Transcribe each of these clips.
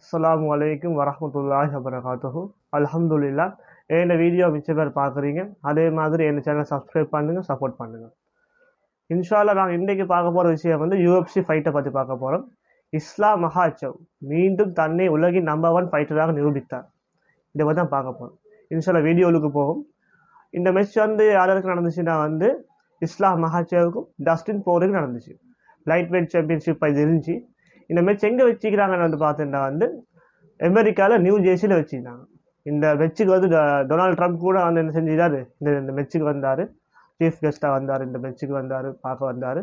அஸ்லாம் வலைக்கும் வரமத்துல்லாஹ் வபரகாத்துஹு அலமதுல்லா என்ன வீடியோ மிச்ச பேர் பார்க்குறீங்க அதே மாதிரி என்ன சேனலை சப்ஸ்கிரைப் பண்ணுங்க சப்போர்ட் பண்ணுங்கள் இன்ஷால்லா நாங்கள் இன்றைக்கு பார்க்க போகிற விஷயம் வந்து யூஎஃப்சி ஃபைட்டை பற்றி பார்க்க போகிறோம் இஸ்லாம் மஹாச்சவ் மீண்டும் தன்னை உலகின் நம்பர் ஒன் ஃபைட்டராக நிரூபித்தார் இதை பற்றி தான் பார்க்க போகிறோம் இன்ஷால்லா வீடியோவுக்கு போகும் இந்த மேட்ச் வந்து யாருக்கு நடந்துச்சுன்னா வந்து இஸ்லாம் மஹாச்சேவுக்கும் டஸ்டின் போருக்கும் நடந்துச்சு லைட் வெயிட் சாம்பியன்ஷிப் இது இருந்துச்சு இந்த மேட்ச் எங்கே வச்சுக்கிறாங்கன்னு வந்து பார்த்தீங்கன்னா வந்து அமெரிக்காவில் நியூ ஜெர்சியில் வச்சுருந்தாங்க இந்த மெச்சுக்கு வந்து டொனால்ட் ட்ரம்ப் கூட வந்து என்ன செஞ்சிட்டாரு? இந்த இந்த மெச்சுக்கு வந்தார். சீஃப் கெஸ்ட்டாக வந்தார் இந்த மெச்சுக்கு வந்தார் பார்க்க வந்தார்.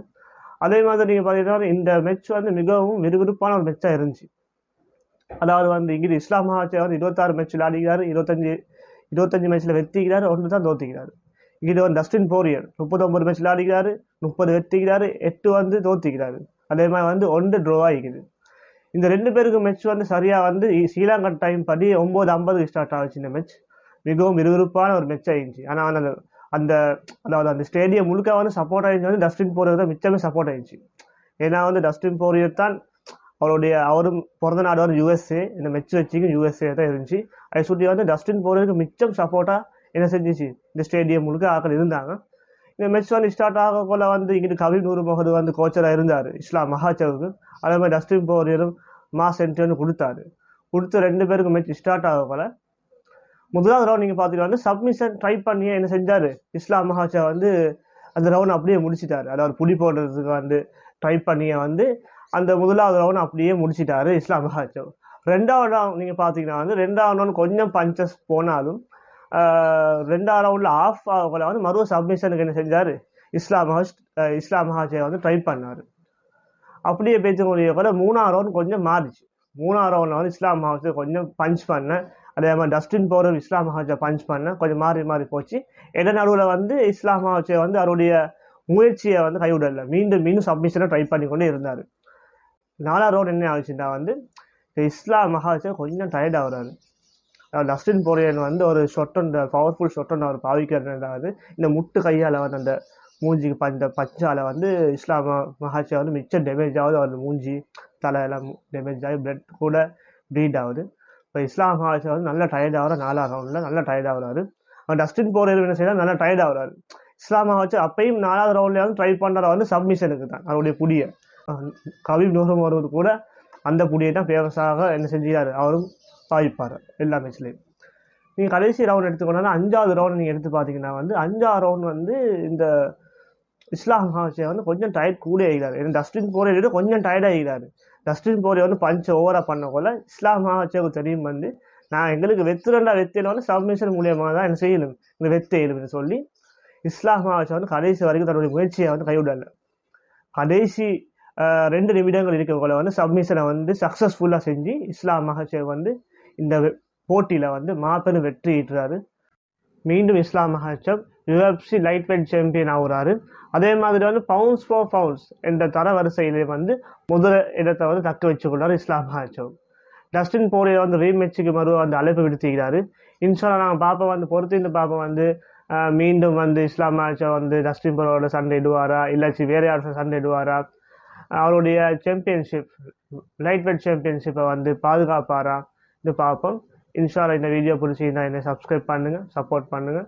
அதே மாதிரி நீங்கள் பார்த்தீங்கன்னா இந்த மெச் வந்து மிகவும் விறுவிறுப்பான ஒரு மெச்சாக இருந்துச்சு. அதாவது வந்து இங்கிட்டு இஸ்லாம் மஹாச்சே வந்து இருபத்தாறு மேட்ச் ஆடிக்கிறார் இருபத்தஞ்சு இருபத்தஞ்சு மேட்ச்சில் வெற்றிக்கிறாரு ஒன்று தான் தோத்திக்கிறாரு. இங்கிட்டு வந்து டஸ்டின் போரியர் முப்பத்தொம்பது மேட்ச் ஆடிக்கிறார் முப்பது வெற்றிக்கிறாரு எட்டு வந்து தோத்திக்கிறாரு. அதே மாதிரி வந்து ஒன்று ட்ரோ ஆகிக்குது. இந்த ரெண்டு பேருக்கு மேட்ச் வந்து சரியாக வந்து ஸ்ரீலங்கா டைம் படி ஒம்பது ஐம்பதுக்கு ஸ்டார்ட் ஆகுச்சு இந்த மேட்ச் மிகவும் விறுவிறுப்பான ஒரு மேட்ச் ஆகிடுச்சு ஆனால் அந்த அந்த அதாவது அந்த ஸ்டேடியம் முழுக்க வந்து சப்போர்ட் ஆயிடுச்சு வந்து டஸ்டின் போரியர் தான் மிச்சமே சப்போர்ட் ஆகிடுச்சு ஏன்னா வந்து டஸ்டின் போரியர் தான் அவருடைய அவரும் பிறந்த நாடு வந்து யூஎஸ்ஏ இந்த மெச்சு வச்சுக்கும் யூஎஸ்ஏ தான் இருந்துச்சு. அதை சுற்றி வந்து டஸ்டின் போரியருக்கு மிச்சம் சப்போர்ட்டாக என்ன செஞ்சிச்சு? இந்த ஸ்டேடியம் முழுக்க ஆக்கள் இருந்தாங்க. இந்த மெச் வந்து ஸ்டார்ட் ஆகக்குள்ள வந்து இங்கிட்டு கவி நூறு முகது வந்து கோச்சராக இருந்தார். இஸ்லாம் மகாச்சவுக்கு அதே மாதிரி டஸ்டின் போரியரும் மா சென்டர்னு கொடுத்தாரு. கொடுத்து ரெண்டு பேருக்கு மேட்ச் ஸ்டார்ட் ஆகக்குள்ள முதலாவது ரவுண்ட் நீங்கள் பார்த்தீங்கன்னா வந்து சப்மிஷன் ட்ரை பண்ணியே என்ன செஞ்சார்? இஸ்லாம் மகாச்சா வந்து அந்த ரவுண்ட் அப்படியே முடிச்சிட்டாரு. அதாவது புடி போடுறதுக்கு வந்து ட்ரை பண்ணியே வந்து அந்த முதலாவது ரவுண்ட் அப்படியே முடிச்சிட்டாரு இஸ்லாம் மகாச்சவ் ரெண்டாவது ரவுண்ட் நீங்கள் பார்த்தீங்கன்னா வந்து ரெண்டாவது ரவுண்ட் கொஞ்சம் பஞ்சஸ் போனாலும் ரெண்டாம் ரவுண்டில் ஆஃப் ஆகக்குள்ள வந்து மறு சப்மிஷனுக்கு என்ன செஞ்சார்? இஸ்லாம் மஹாஸ் இஸ்லாம் மஹாச்சே வந்து ட்ரை பண்ணார். அப்படியே பேச்சு முடிய கூட மூணாவது ரவுண்ட் கொஞ்சம் மாறிச்சு. மூணாவது ரவுண்டில் வந்து இஸ்லாம் ஹாஜை கொஞ்சம் பஞ்ச் பண்ணேன் அதே மாதிரி டஸ்டின் பவுடர் இஸ்லாம் மஹாஜை பஞ்ச் பண்ண கொஞ்சம் மாறி மாறி போச்சு. இட நடுவில் வந்து இஸ்லாம் ஹாஜை வந்து அவருடைய முயற்சியை வந்து கைவிடல. மீண்டும் மீண்டும் சப்மிஷனை ட்ரை பண்ணி கொண்டே இருந்தார். நாலாவது ரவுண்ட் என்ன ஆச்சுன்னா வந்து இஸ்லாம் மஹாஜை கொஞ்சம் டயர்ட் ஆகுறாரு. டஸ்டின் போரியன் வந்து ஒரு ஷொட்டன் பவர்ஃபுல் ஷொட்டன் அவர் பாவிக்கிறதாவது இந்த முட்டு கையால் வந்து அந்த மூஞ்சிக்கு பஞ்ச பஞ்சால வந்து இஸ்லாம் மஹாச்சா வந்து மிச்சம் டேமேஜ் ஆகுது. அவர் மூஞ்சி தலையெல்லாம் டேமேஜ் ஆகி பிளட் கூட ப்ளீட் ஆகுது. இப்போ இஸ்லாம் மஹாச்சா வந்து நல்லா டயர்ட் ஆகிற நாலாக ரவுண்டில் நல்லா டயர்ட் ஆகுறாரு. அவர் டஸ்டின் போரியன் என்ன செய்யலாம் நல்லா டயர்ட் ஆகுறாரு. இஸ்லாம் மஹாச்சா அப்பயும் நாலாவது ரவுண்ட்ல வந்து ட்ரை பண்ணுற வந்து சப்மிஷனுக்கு தான். அவருடைய புடிய. கவி நூறம் வருவது கூட அந்த புடியை தான் ஃபேமஸாக என்ன செஞ்சார் அவரும் பாவிப்பார் எல்லா மேட்ச்லேயும் நீங்கள் கடைசி ரவுண்ட் எடுத்துக்கோனா அஞ்சாவது ரவுண்ட் நீங்கள் எடுத்து பார்த்தீங்கன்னா வந்து அஞ்சாவது ரவுண்ட் வந்து இந்த இஸ்லாம் ஹாஷே வந்து கொஞ்சம் டயர்ட் கூட ஆகிறார் ஏன்னா டஸ்டின் போரே விட கொஞ்சம் டயர்ட் ஆகிறார் டஸ்டின் போரே வந்து பஞ்ச் ஓவராக பண்ணக்குள்ள இஸ்லாம் ஹாஷியாவுக்கு தெரியும் வந்து நான் எங்களுக்கு வெத்துறண்டா வெத்தையில வந்து சப்மிஷன் மூலியமாக தான் என்ன செய்யணும்? இந்த வெத்தையிலும்னு சொல்லி இஸ்லாம் ஹாச்சே வந்து கடைசி வரைக்கும் தன்னுடைய முயற்சியை வந்து கைவிடல. கடைசி ரெண்டு நிமிடங்கள் இருக்கக்குள்ள வந்து சப்மிஷனை வந்து சக்ஸஸ்ஃபுல்லாக செஞ்சு இஸ்லாம் மஹாச்சே வந்து இந்த போட்டியில் வந்து மாபெரும் வெற்றி ஈட்டுறாரு. மீண்டும் இஸ்லாம் மஹாச்சப் யுஎஃப்சி லைட் வெயிட் சாம்பியன் ஆகுறாரு. அதே மாதிரி வந்து பவுன்ஸ் ஃபார் பவுன்ஸ் என்ற தர வரிசையிலே வந்து முதல் இடத்தை வந்து தக்க வச்சுக்கொண்டார் இஸ்லாம் மஹாச்சப் டஸ்டின் போரியில் வந்து ரீமேட்சுக்கு மறு வந்து அழைப்பு விடுத்திக்கிறாரு இன்ஷால்லா நாங்கள் பாப்பா வந்து பொறுத்திருந்து பாப்பா வந்து மீண்டும் வந்து இஸ்லாம் மஹாச்சா வந்து டஸ்டின் போரோட சண்டை இடுவாரா இல்லாச்சி வேற யாரும் சண்டை இடுவாரா அவருடைய சாம்பியன்ஷிப் லைட் வெயிட் சாம்பியன்ஷிப்பை வந்து பாதுகாப்பாரா? இது பார்ப்போம். இன்ஷால்லா இந்த வீடியோ பிடிச்சிருந்தா என்னை சப்ஸ்கிரைப் பண்ணுங்கள் சப்போர்ட் பண்ணுங்கள்